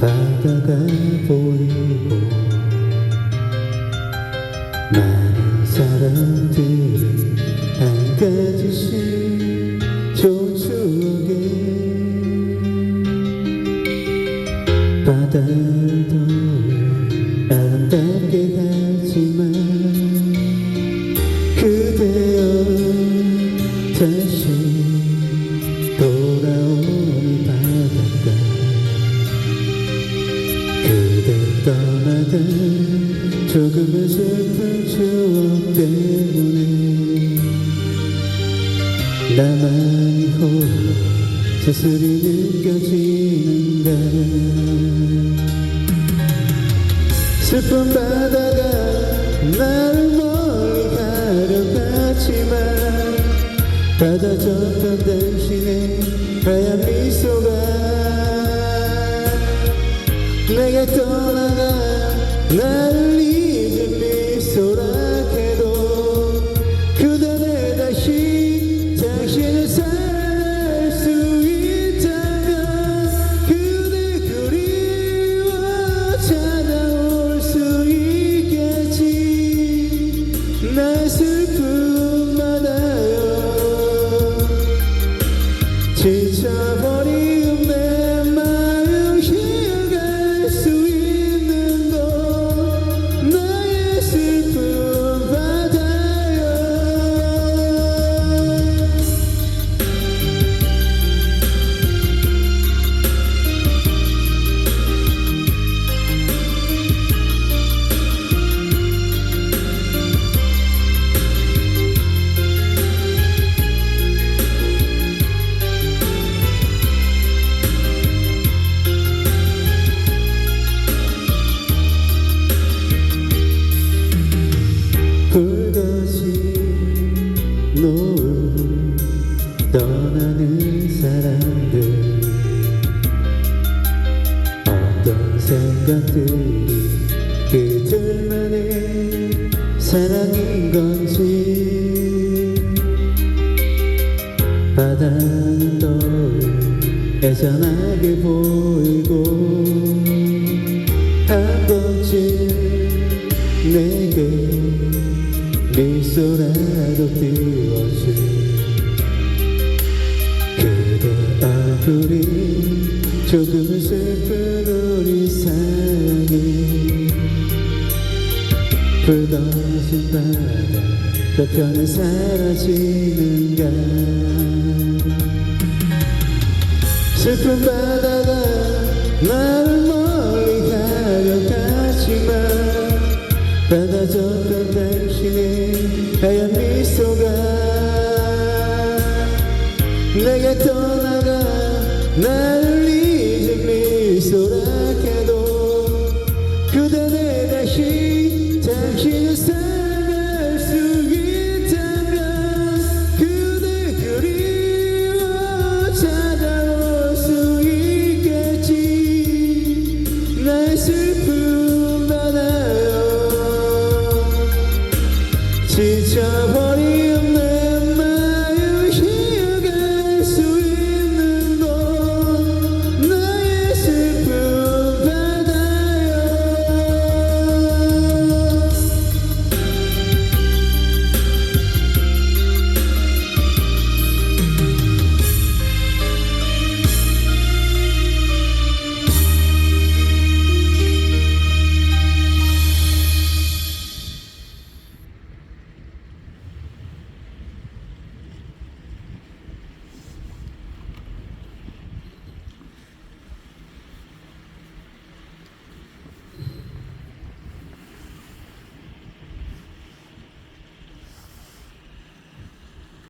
바다가 보이고 많은 사람들이 한 가지씩 떠나간 조금의 슬픈 추억 때문에 나만이 홀로 쓸쓸히 느껴지는가. 슬픈 바다가 나를 멀리 가려갔지만 받아줬던 당신의 하얀 미소 내게 떠나가 나를 잊은 미소라 노을 떠나는 사람들. 어떤 생각들이 그들만의 사랑인 건지. 바다는 너를 애잔하게 보이고 소라도 띄워줄 그대 얼굴이 조금은 슬픈 우리 사랑이 불거진 바다 저편에 사라지는가 슬픈 바다가 나를 멀리 가려갔지만 받아줬던 당신의 하얀 미소가 내게 떠나가 미소라 你这么